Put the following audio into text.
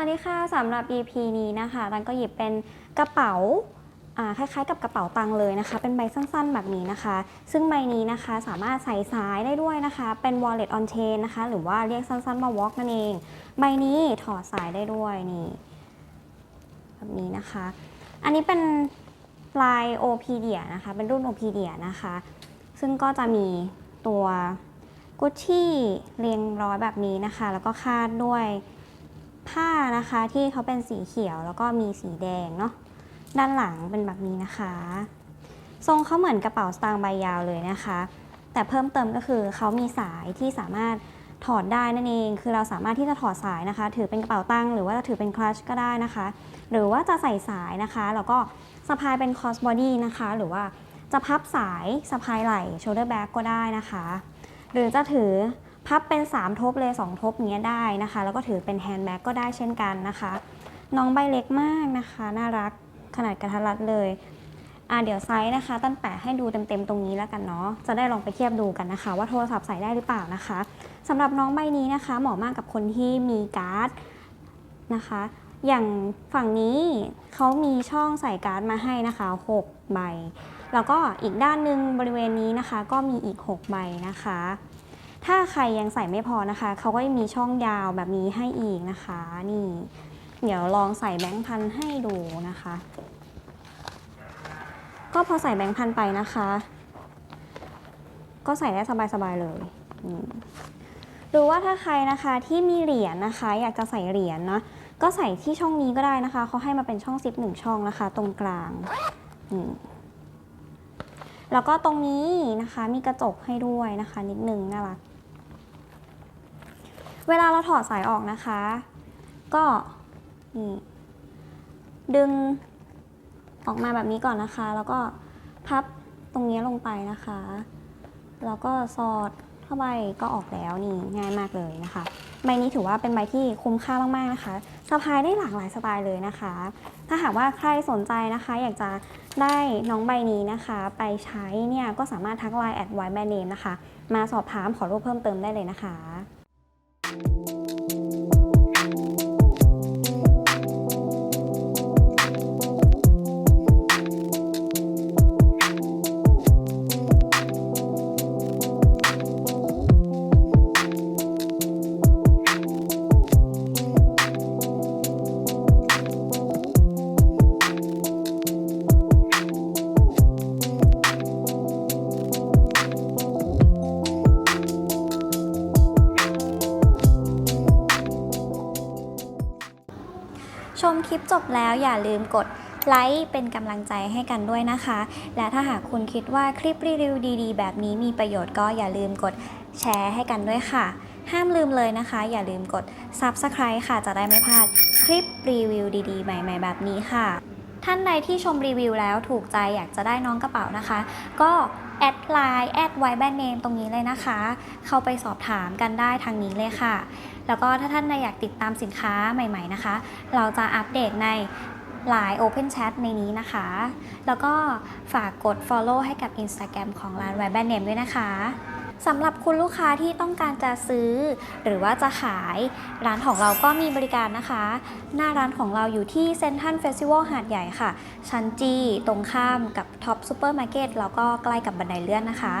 วัสดีค่ะสำหรับ EP นี้นะคะตันก็หยิบเป็นกระเป๋าคล้ายๆ กับกระเป๋าตังค์เลยนะคะ เป็นใบสั้นๆ แบบนี้นะคะ ซึ่งใบนี้นะคะสามารถใส่สายได้ด้วยนะคะ เป็น wallet on chain นะคะ หรือว่าเรียกสั้นๆว่า walk นั่นเอง ใบนี้ถอดสายได้ด้วยนี่แบบนี้นะคะ อันนี้เป็นลาย Opedia นะคะ เป็นรุ่น Opedia นะคะ ซึ่งก็จะมีตัวกุชชี่เรียงร้อยแบบนี้นะคะ แล้วก็คาดด้วย ผ้านะคะที่เขาเป็นสีเขียวแล้วก็มีสีแดงเนาะด้านหลังเป็นแบบนี้นะคะ ทรงเขาเหมือนกระเป๋าสตางค์ใบยาวเลยนะคะ แต่เพิ่มเติมก็คือเขามีสายที่สามารถถอดได้นั่นเอง คือเราสามารถที่จะถอดสายนะคะ ถือเป็นกระเป๋าตังค์หรือว่าจะถือเป็นคลัชก็ได้นะคะ หรือว่าจะใส่สายนะคะ แล้วก็สะพายเป็นคอสบอดี้นะคะ หรือว่าจะพับสายสะพายไหล่โชเดอร์แบ็กก็ได้นะคะ หรือจะถือ พับเป็น 3 ทบเลย 2 ทบเนี้ยได้นะคะ แล้วก็ถือเป็นแฮนด์แบ็กก็ได้เช่นกันนะคะ น้องใบเล็กมากนะคะ น่ารักขนาดกระทัดรัดเลยอ่าเดี๋ยวไซส์นะคะ ตั้นแปะให้ดูเต็มๆตรงนี้แล้วกันเนาะ จะได้ลองไปเทียบดูกันนะคะ ว่าโทรศัพท์ใส่ได้หรือเปล่านะคะสำหรับน้องใบนี้นะคะ เหมาะมากกับคนที่มีการ์ดนะคะ อย่างฝั่งนี้เขามีช่องใส่การ์ดมาให้นะคะ 6 ใบ แล้วก็อีกด้านหนึ่งบริเวณนี้นะคะ ก็มีอีก 6 ใบนะคะ ถ้าใครยังใส่ไม่พอนะคะ เขาก็ยังมีช่องยาวแบบนี้ให้อีกนะคะ นี่ เดี๋ยวลองใส่แบงค์พันให้ดูนะคะ ก็พอใส่แบงค์พันไปนะคะ ก็ใส่ได้สบายๆเลยอืมหรือว่าถ้าใครนะคะที่มีเหรียญนะคะ อยากจะใส่เหรียญเนาะก็ใส่ที่ช่องนี้ก็ได้นะคะ เขาให้มาเป็นช่องซิปหนึ่งช่องนะคะ ตรงกลางแล้วก็ตรงนี้นะคะมีกระจกให้ด้วยนะคะ นิดนึงน่ารัก เวลาเราถอดสายออกนะคะ ก็นี่ดึงออกมาแบบนี้ก่อนนะคะ แล้วก็พับตรงนี้ลงไปนะคะ แล้วก็สอดเข้าไปก็ออกแล้วนี่ง่ายมากเลยนะคะ ใบนี้ถือว่าเป็นใบที่คุ้มค่ามากๆนะคะสะพายได้หลากหลายสไตล์เลยนะคะ ถ้าหากว่าใครสนใจนะคะ อยากจะได้น้องใบนี้นะคะ ไปใช้เนี่ยก็สามารถทักไลน์แอดไวแบรนด์เนมนะคะ มาสอบถามขอรูปเพิ่มเติมได้เลยนะคะ มคลิปจบแล้วอย่าลืมกดไลค์เป็นกำลังใจให้กันด้วยนะคะ และถ้าหากคุณคิดว่าคลิปรีวิวดีๆ แบบนี้มีประโยชน์ก็อย่าลืมกดแชร์ให้กันด้วยค่ะ ห้ามลืมเลยนะคะ อย่าลืมกด Subscribe ค่ะ จะได้ไม่พลาดคลิปรีวิวดีๆ ใหม่ ๆ แบบนี้ค่ะ ท่านใดที่ชมรีวิวแล้วถูกใจอยากจะได้น้องกระเป๋านะคะ ก็ แอดไลน์แอดไวแบนเนมตรงนี้เลยนะคะ เข้าไปสอบถามกันได้ทางนี้เลยค่ะ แล้วก็ถ้าท่านใดอยากติดตามสินค้าใหม่ๆนะคะ เราจะอัปเดตในไลน์ Open Chat ในนี้นะคะ แล้วก็ฝากกด Follow ให้กับ Instagram ของร้าน w e b a n Name ด้วยนะคะ สำหรับคุณลูกค้าที่ต้องการจะซื้อ หรือว่าจะขายร้านของเราก็มีบริการนะคะ หน้าร้านของเราอยู่ที่เซนทันเฟสติวัลหาดใหญ่ค่ะ ชั้นจีตรงข้ามกับท็อปซูเปอร์มาร์เก็ตแล้วก็ใกล้กับบันไดเลื่อนนะคะ